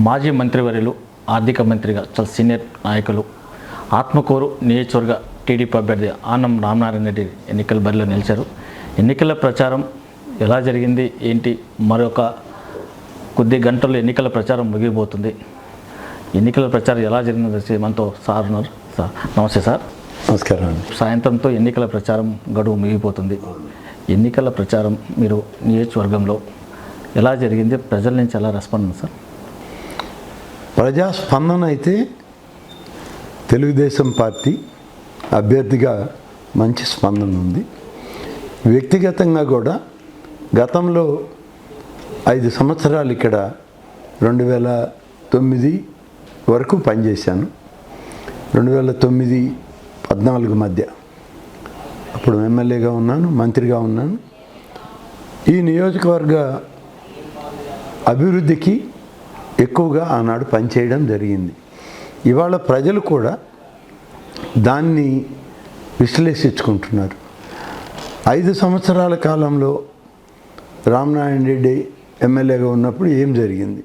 మాజీ మంత్రివర్యులు ఆర్థిక మంత్రిగా చాలా సీనియర్ నాయకులు ఆత్మకూరు నియోజకవర్గ టీడీపీ అభ్యర్థి ఆనం రామనారాయణ రెడ్డి ఎన్నికల బరిలో నిలిచారు. ఎన్నికల ప్రచారం ఎలా జరిగింది ఏంటి మరొక కొద్ది గంటల్లో ఎన్నికల ప్రచారం ముగిపోతుంది ఎన్నికల ప్రచారం ఎలా జరిగిందో మనతో సార్ ఉన్నారు. సార్ నమస్తే సార్. నమస్కారం అండి. సాయంత్రంతో ఎన్నికల ప్రచారం గడువు ముగిపోతుంది ఎన్నికల ప్రచారం మీరు నియోజకవర్గంలో ఎలా జరిగింది ప్రజల నుంచి ఎలా రెస్పాండ్ ఉంది సార్? ప్రజాస్పందన అయితే తెలుగుదేశం పార్టీ అభ్యర్థిగా మంచి స్పందన ఉంది. వ్యక్తిగతంగా కూడా గతంలో ఐదు సంవత్సరాలు ఇక్కడ రెండు వేల తొమ్మిది వరకు పనిచేశాను. రెండు వేల తొమ్మిది పద్నాలుగు మధ్య అప్పుడు ఎమ్మెల్యేగా ఉన్నాను మంత్రిగా ఉన్నాను. ఈ నియోజకవర్గ అభివృద్ధికి ఎక్కువగా ఆనాడు పనిచేయడం జరిగింది. ఇవాళ ప్రజలు కూడా దాన్ని విశ్లేషించుకుంటున్నారు. ఐదు సంవత్సరాల కాలంలో రామనారాయణ రెడ్డి ఎమ్మెల్యేగా ఉన్నప్పుడు ఏం జరిగింది?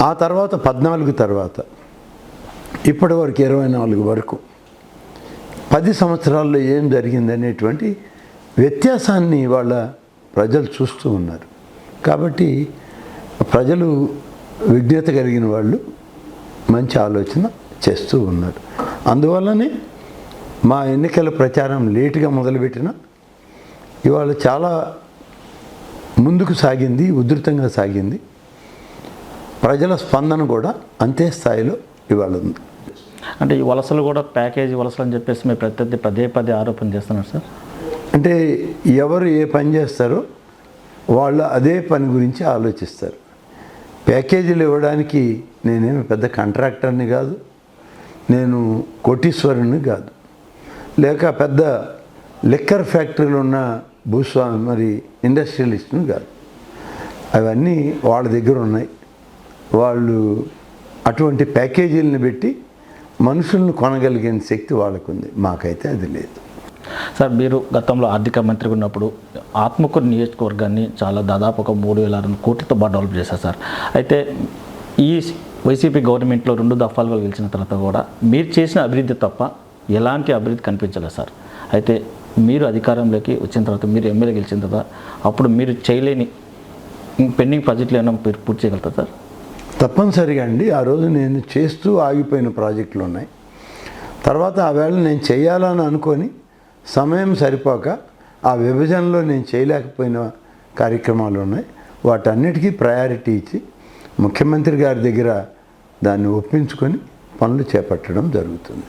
ఆ తర్వాత పద్నాలుగు తర్వాత ఇప్పటి వరకు ఇరవై నాలుగు వరకు పది సంవత్సరాల్లో ఏం జరిగింది అనేటువంటి వ్యత్యాసాన్ని వాళ్ళ ప్రజలు చూస్తూ ఉన్నారు. కాబట్టి ప్రజలు విజ్ఞత కలిగిన వాళ్ళు మంచి ఆలోచన చేస్తూ ఉన్నారు. అందువల్లనే మా ఎన్నికల ప్రచారం లేటుగా మొదలుపెట్టిన ఇవాళ చాలా ముందుకు సాగింది ఉధృతంగా సాగింది. ప్రజల స్పందన కూడా అంతే స్థాయిలో ఇవాళ ఉంది. అంటే ఈ వలసలు కూడా ప్యాకేజీ వలసలు అని చెప్పేసి మీరు ప్రత్యర్థి పదే పదే ఆరోపణ చేస్తున్నారు సార్? అంటే ఎవరు ఏ పని చేస్తారో వాళ్ళు అదే పని గురించి ఆలోచిస్తారు. ప్యాకేజీలు ఇవ్వడానికి నేనేమి పెద్ద కాంట్రాక్టర్ని కాదు నేను కోటీశ్వరుని కాదు. లేక పెద్ద లిక్కర్ ఫ్యాక్టరీలు ఉన్న భూస్వామి మరి ఇండస్ట్రియలిస్ట్ని కాదు. అవన్నీ వాళ్ళ దగ్గర ఉన్నాయి. వాళ్ళు అటువంటి ప్యాకేజీలను పెట్టి మనుషులను కొనగలిగిన శక్తి వాళ్ళకుంది. మాకైతే అది లేదు. సార్ మీరు గతంలో ఆర్థిక మంత్రిగా ఉన్నప్పుడు ఆత్మకూరు నియోజకవర్గాన్ని చాలా దాదాపు ఒక మూడు వేల రెండు కోట్లతో బాగా డెవలప్ చేశారు సార్. అయితే ఈ వైసీపీ గవర్నమెంట్లో రెండు దఫాలుగా గెలిచిన తర్వాత కూడా మీరు చేసిన అభివృద్ధి తప్ప ఎలాంటి అభివృద్ధి కనిపించలేదు సార్. అయితే మీరు అధికారంలోకి వచ్చిన తర్వాత మీరు ఎమ్మెల్యే గెలిచిన తర్వాత అప్పుడు మీరు చేయలేని పెండింగ్ ప్రాజెక్టులు ఏమైనా మీరు పూర్తి చేయగలుగుతారు సార్? తప్పనిసరిగా అండి. ఆ రోజు నేను చేస్తూ ఆగిపోయిన ప్రాజెక్టులు ఉన్నాయి. తర్వాత ఆ వేళ నేను చేయాలని అనుకొని సమయం సరిపోక ఆ విభజనలో నేను చేయలేకపోయిన కార్యక్రమాలు ఉన్నాయి. వాటన్నిటికీ ప్రయారిటీ ఇచ్చి ముఖ్యమంత్రి గారి దగ్గర దాన్ని ఒప్పించుకొని పనులు చేపట్టడం జరుగుతుంది.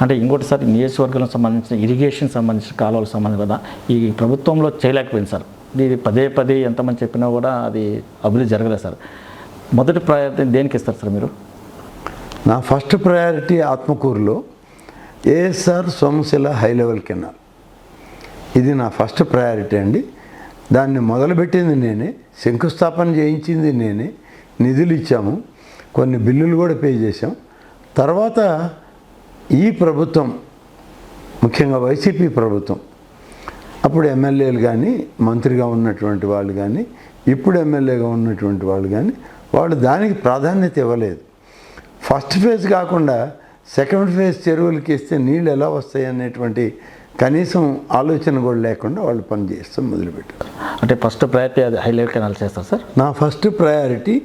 అంటే ఇంకోటి సార్ ఈ నియోజకవర్గంలో సంబంధించిన ఇరిగేషన్ సంబంధించిన కాలువలకు సంబంధించి కూడా ఈ ప్రభుత్వంలో చేయలేకపోయింది సార్. ఇది పదే పదే ఎంతమంది చెప్పినా కూడా అది అభివృద్ధి జరగలేదు సార్. మొదటి ప్రయారిటీ దేనికి ఇస్తారు సార్ మీరు? నా ఫస్ట్ ప్రయారిటీ ఆత్మకూరులో ASR Somasila high level canal ఇది నా ఫస్ట్ ప్రయారిటీ అండి. దాన్ని మొదలుపెట్టింది నేనే శంకుస్థాపన చేయించింది నేనే నిధులు ఇచ్చాము కొన్ని బిల్లులు కూడా పే చేశాం. తర్వాత ఈ ప్రభుత్వం ముఖ్యంగా వైసీపీ ప్రభుత్వం అప్పుడు ఎమ్మెల్యేలు కానీ మంత్రిగా ఉన్నటువంటి వాళ్ళు కానీ ఇప్పుడు ఎమ్మెల్యేగా ఉన్నటువంటి వాళ్ళు కానీ వాళ్ళు దానికి ప్రాధాన్యత ఇవ్వలేదు. ఫస్ట్ ఫేజ్ కాకుండా సెకండ్ ఫేజ్ చెరువులకి ఇస్తే నీళ్ళు ఎలా వస్తాయి అనేటువంటి కనీసం ఆలోచన కూడా లేకుండా వాళ్ళు పని చేస్తాం మొదలుపెట్టారు. అంటే ఫస్ట్ ప్రయారిటీ అది హైలైట్ కెనాల్ చేస్తారు సార్? నా ఫస్ట్ ప్రయారిటీ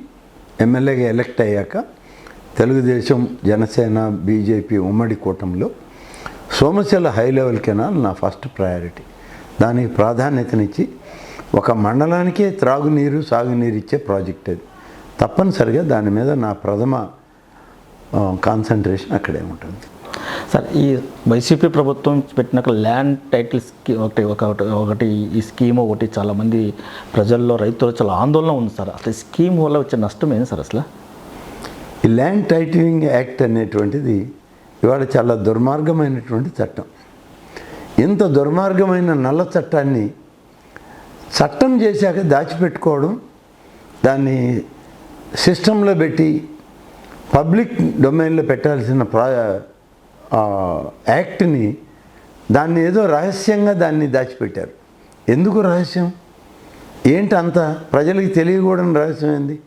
ఎమ్మెల్యేగా ఎలక్ట్ అయ్యాక తెలుగుదేశం జనసేన బీజేపీ ఉమ్మడి కూటమిలో సోమశిల హై లెవెల్ కెనాల్ నా ఫస్ట్ ప్రయారిటీ. దానికి ప్రాధాన్యతనిచ్చి ఒక మండలానికే త్రాగునీరు సాగునీరు ఇచ్చే ప్రాజెక్ట్ అది. తప్పనిసరిగా దాని మీద నా ప్రథమ కాన్సన్ట్రేషన్ అక్కడే ఉంటుంది. సార్ ఈ వైసీపీ ప్రభుత్వం పెట్టిన ల్యాండ్ టైటిల్ స్కీ ఒకటి ఒక ఒకటి ఈ స్కీమ్ ఒకటి చాలామంది ప్రజల్లో రైతులు చాలా ఆందోళన ఉంది సార్. అసలు స్కీమ్ వల్ల వచ్చే నష్టం ఏంటి సార్ అసలు? ఈ ల్యాండ్ టైటిలింగ్ యాక్ట్ అనేటువంటిది ఇవాళ చాలా దుర్మార్గమైనటువంటి చట్టం. ఇంత దుర్మార్గమైన నల్ల చట్టాన్ని చట్టం చేశాక దాచిపెట్టుకోవడం దాన్ని సిస్టంలో పెట్టి పబ్లిక్ డొమైన్లో పెట్టాల్సిన ప్రా యాక్ట్ని దాన్ని ఏదో రహస్యంగా దాన్ని దాచిపెట్టారు. ఎందుకు రహస్యం? ఏంటి అంత? ప్రజలకి తెలియకూడని రహస్యం ఏంది?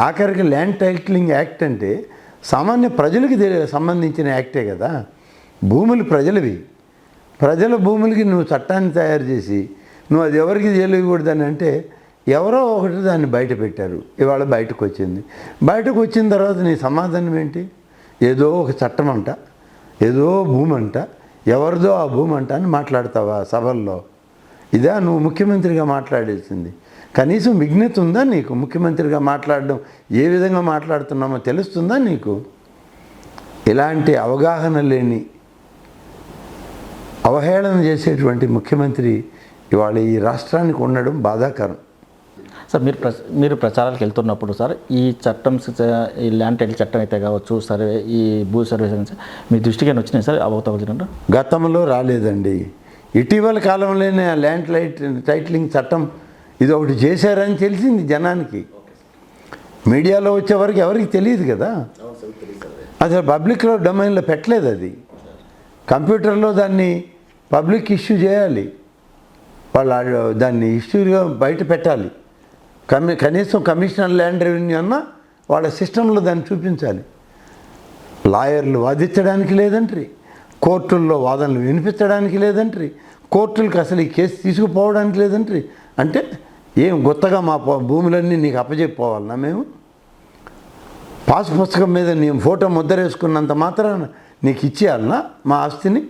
ఆఖరికి ల్యాండ్ టైటిలింగ్ యాక్ట్ అంటే సామాన్య ప్రజలకు సంబంధించిన యాక్టే కదా? భూములు ప్రజలవి. ప్రజల భూములకి నువ్వు చట్టాన్ని తయారు చేసి నువ్వు అది ఎవరికి తెలియకూడదని అంటే ఎవరో ఒకటి దాన్ని బయట పెట్టారు. ఇవాళ బయటకు వచ్చింది బయటకు వచ్చిన తర్వాత నీ సమాధానం ఏంటి? ఏదో ఒక చట్టం అంట ఏదో భూమి అంట ఎవరిదో ఆ భూమి అంట అని మాట్లాడతావా సభల్లో? ఇదా నువ్వు ముఖ్యమంత్రిగా మాట్లాడేసింది. కనీసం విఘ్నత ఉందా నీకు ముఖ్యమంత్రిగా మాట్లాడడం? ఏ విధంగా మాట్లాడుతున్నామో తెలుస్తుందా నీకు? ఇలాంటి అవగాహన లేని అవహేళన చేసేటువంటి ముఖ్యమంత్రి ఇవాళ ఈ రాష్ట్రానికి ఉండడం బాధాకరం. సార్ మీరు ప్ర మీరు ప్రచారాలకు వెళ్తున్నప్పుడు సార్ ఈ చట్టం ఈ ల్యాండ్ టైటిల్ చట్టం అయితే కావచ్చు సర్వే ఈ భూ సర్వే మీ దృష్టికి వచ్చినాయి సార్ అవతవచ్చినట్టు గతంలో రాలేదండి. ఇటీవల కాలంలోనే ఆ ల్యాండ్ లైట్ టైటిలింగ్ చట్టం ఇది ఒకటి చేశారని తెలిసింది జనానికి. మీడియాలో వచ్చే వరకు ఎవరికి తెలియదు కదా. అసలు పబ్లిక్లో డొమైన్లో పెట్టలేదు అది. కంప్యూటర్లో దాన్ని పబ్లిక్ ఇష్యూ చేయాలి. వాళ్ళు దాన్ని ఇష్యూగా బయట పెట్టాలి. కమి కనీసం కమిషనర్ ల్యాండ్ రెవెన్యూ అన్నా వాళ్ళ సిస్టంలో దాన్ని చూపించాలి. లాయర్లు వాదించడానికి లేదంట్రి. కోర్టుల్లో వాదనలు వినిపించడానికి లేదంట్రి. కోర్టులకు అసలు ఈ కేసు తీసుకుపోవడానికి లేదంట్రి. అంటే ఏం గుత్తగా మా భూములన్నీ నీకు అప్పచెప్పోవాలన్నా మేము? పాస్ పుస్తకం మీద నీ ఫోటో ముద్ర వేసుకున్నంత మాత్రాన నీకు ఇచ్చేయాలనా మా ఆస్తిని?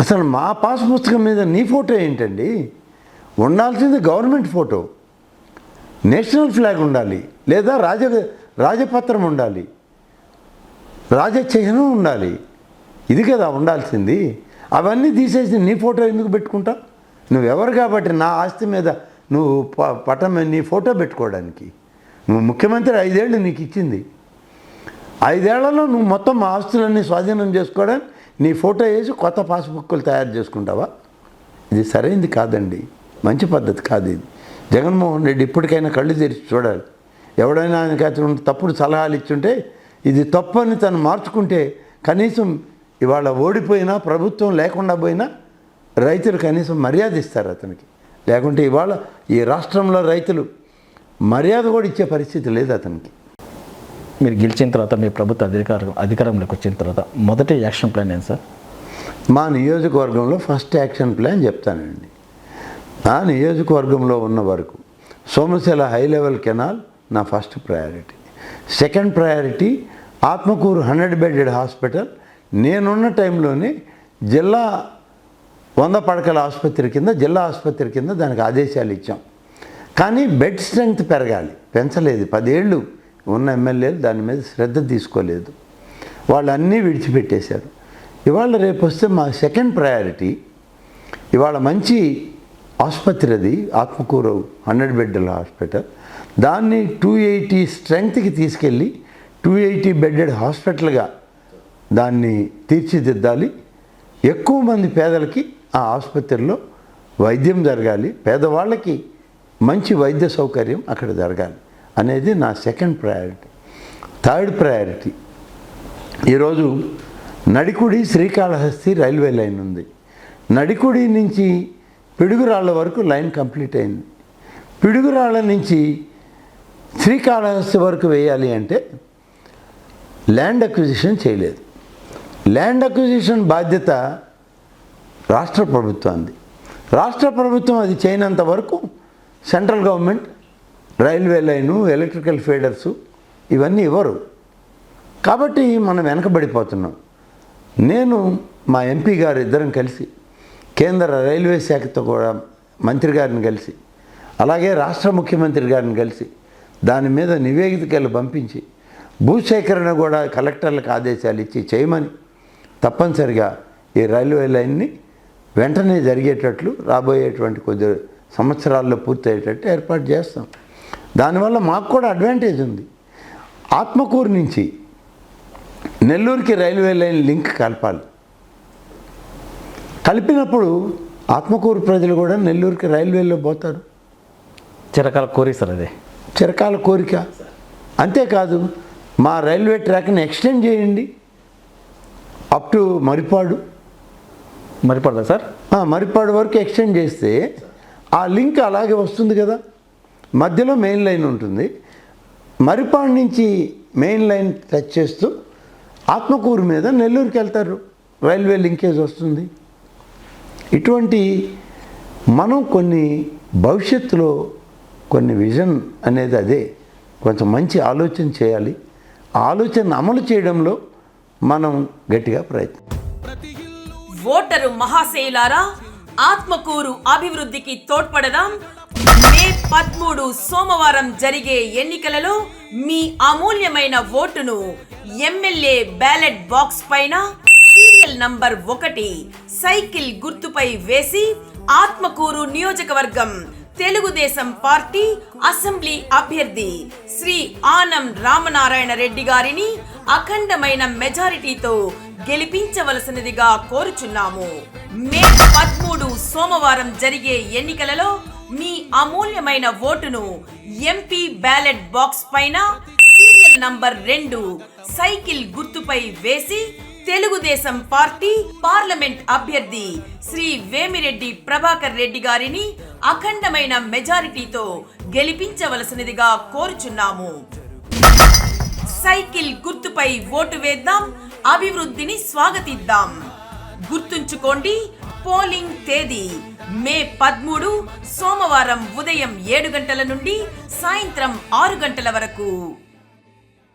అసలు మా పాస్ పుస్తకం మీద నీ ఫోటో ఏంటండి? ఉండాల్సింది గవర్నమెంట్ ఫోటో. నేషనల్ ఫ్లాగ్ ఉండాలి. లేదా రాజ రాజపత్రం ఉండాలి. రాజచిహ్నం ఉండాలి. ఇది కదా ఉండాల్సింది. అవన్నీ తీసేసి నీ ఫోటో ఎందుకు పెట్టుకుంటా నువ్వెవరు కాబట్టి నా ఆస్తి మీద నువ్వు ప- పటం నీ ఫోటో పెట్టుకోవడానికి. నువ్వు ముఖ్యమంత్రి ఐదేళ్ళు నీకు ఇచ్చింది. ఐదేళ్ళలో నువ్వు మొత్తం మా ఆస్తులన్నీ స్వాధీనం చేసుకోవడానికి నీ ఫోటో వేసి కొత్త పాస్బుక్లు తయారు చేసుకుంటావా? ఇది సరైంది కాదండి. మంచి పద్ధతి కాదు ఇది. జగన్మోహన్ రెడ్డి ఇప్పటికైనా కళ్ళు తెరిచి చూడాలి. ఎవడైనా ఆయనకి అతను తప్పుడు సలహాలు ఇచ్చుంటే ఇది తప్పు అని తను మార్చుకుంటే కనీసం ఇవాళ ఓడిపోయినా ప్రభుత్వం లేకుండా పోయినా రైతులు కనీసం మర్యాద ఇస్తారు అతనికి. లేకుంటే ఇవాళ ఈ రాష్ట్రంలో రైతులు మర్యాద కూడా ఇచ్చే పరిస్థితి లేదు అతనికి. మీరు గెలిచిన తర్వాత మీ ప్రభుత్వ అధికారం అధికారంలోకి వచ్చిన తర్వాత మొదటి యాక్షన్ ప్లాన్ ఏంటి సార్? మా నియోజకవర్గంలో ఫస్ట్ యాక్షన్ ప్లాన్ చెప్తానండి. ఆ నియోజకవర్గంలో ఉన్న వరకు సోమశిల హై లెవెల్ కెనాల్ నా first priority. Second priority Atmakur hundred bedded hospital. నేనున్న టైంలోనే జిల్లా వంద పడకల ఆసుపత్రి కింద జిల్లా ఆసుపత్రి కింద దానికి ఆదేశాలు ఇచ్చాం. కానీ బెడ్ స్ట్రెంగ్త్ పెరగాలి. పెంచలేదు. పదేళ్ళు ఉన్న ఎమ్మెల్యేలు దాని మీద శ్రద్ధ తీసుకోలేదు. వాళ్ళు అన్నీ విడిచిపెట్టేశారు. ఇవాళ రేపు వస్తే మా సెకండ్ ప్రయారిటీ ఇవాళ మంచి ఆసుపత్రి అది ఆత్మకూరు హండ్రెడ్ బెడ్ల హాస్పిటల్. దాన్ని టూ ఎయిటీ స్ట్రెంగ్త్కి తీసుకెళ్ళి టూ ఎయిటీ బెడ్డెడ్ హాస్పిటల్గా దాన్ని తీర్చిదిద్దాలి. ఎక్కువ మంది పేదలకి ఆ ఆసుపత్రిలో వైద్యం జరగాలి. పేదవాళ్ళకి మంచి వైద్య సౌకర్యం అక్కడ జరగాలి అనేది నా సెకండ్ ప్రయారిటీ. థర్డ్ ప్రయారిటీ ఈరోజు నడికుడి శ్రీకాళహస్తి రైల్వే లైన్ ఉంది. నడికుడి నుంచి పిడుగురాళ్ళ వరకు లైన్ కంప్లీట్ అయింది. పిడుగురాళ్ళ నుంచి శ్రీకాళహస్తి వరకు వేయాలి అంటే ల్యాండ్ అక్విజిషన్ చేయలేదు. ల్యాండ్ అక్విజిషన్ బాధ్యత రాష్ట్ర ప్రభుత్వాన్ని రాష్ట్ర ప్రభుత్వం అది చేయనంత వరకు central government railway line electrical feeders ఇవన్నీ ఇవ్వరు. కాబట్టి మనం వెనకబడిపోతున్నాం. నేను మా ఎంపీ గారు ఇద్దరం కలిసి కేంద్ర రైల్వే శాఖతో కూడా మంత్రి గారిని కలిసి అలాగే రాష్ట్ర ముఖ్యమంత్రి గారిని కలిసి దాని మీద నివేదికలు పంపించి భూసేకరణ కూడా కలెక్టర్లకు ఆదేశాలు ఇచ్చి చేయమని తప్పనిసరిగా ఈ రైల్వే లైన్ని వెంటనే జరిగేటట్లు రాబోయేటువంటి కొద్ది సంవత్సరాల్లో పూర్తయ్యేటట్టు ఏర్పాటు చేస్తాం. దానివల్ల మాకు కూడా అడ్వాంటేజ్ ఉంది. ఆత్మకూరు నుంచి నెల్లూరుకి రైల్వే లైన్ లింక్ కలపాలి. కలిపినప్పుడు ఆత్మకూరు ప్రజలు కూడా నెల్లూరుకి రైల్వేలో పోతారు. చిరకాల కోరిక సార్ అదే. చిరకాల కోరిక. అంతేకాదు మా రైల్వే ట్రాక్ని ఎక్స్టెండ్ చేయండి. Up to Maripadu. మరి పడదా సార్ మరిపాడు వరకు ఎక్స్టెండ్ చేస్తే ఆ లింక్ అలాగే వస్తుంది కదా. మధ్యలో మెయిన్ లైన్ ఉంటుంది. మరిపాడు నుంచి మెయిన్ లైన్ టచ్ చేస్తూ ఆత్మకూరు మీద నెల్లూరుకి వెళ్తారు. రైల్వే లింకేజ్ వస్తుంది. ఇటువంటి మనం కొన్ని భవిష్యత్తులో కొన్ని విజన్ అనేది అదే. కొంచెం మంచి ఆలోచన చేయాలి. ఆలోచన అమలు చేయడంలో మనం గట్టిగా ప్రయత్నం ఓటరు మహాశైలారా ఆత్మకూరు అభివృద్ధికి తోడ్పడదాం. మే పదమూడు సోమవారం జరిగే ఎన్నికలలో మీ అమూల్యమైన ఓటును ఎమ్మెల్యే బ్యాలెట్ బాక్స్ పైన సైకిల్ నంబర్ ఒకటి సైకిల్ గుర్తుపై వేసి ఆత్మకూరు నియోజకవర్గం తెలుగుదేశం పార్టీ అసెంబ్లీ అభ్యర్థి శ్రీ ఆనం రామనారాయణ రెడ్డి గారిని అఖండమైన మెజారిటీతో గెలిపించవలసినదిగా కోరుచున్నాము. మే పదమూడు సోమవారం జరిగే ఎన్నికలలో మీ అమూల్యమైన ఓటును ఎంపీ బ్యాలెట్ బాక్స్ పైన సీరియల్ నంబర్ రెండు సైకిల్ గుర్తుపై వేసి తెలుగుదేశం పార్టీ పార్లమెంట్ అభ్యర్థి శ్రీ వేమిరెడ్డి ప్రభాకర్ రెడ్డి గారిని అఖండమైన మెజారిటీతో గెలిపించవలసినదిగా కోరుచున్నాము. సైకిల్ గుర్తుపై ఓటు వేద్దాం అభివృద్ధిని స్వాగతిద్దాం. గుర్తుంచుకోండి పోలింగ్ తేదీ మే పదమూడు సోమవారం ఉదయం ఏడు గంటల నుండి సాయంత్రం ఆరు గంటల వరకు.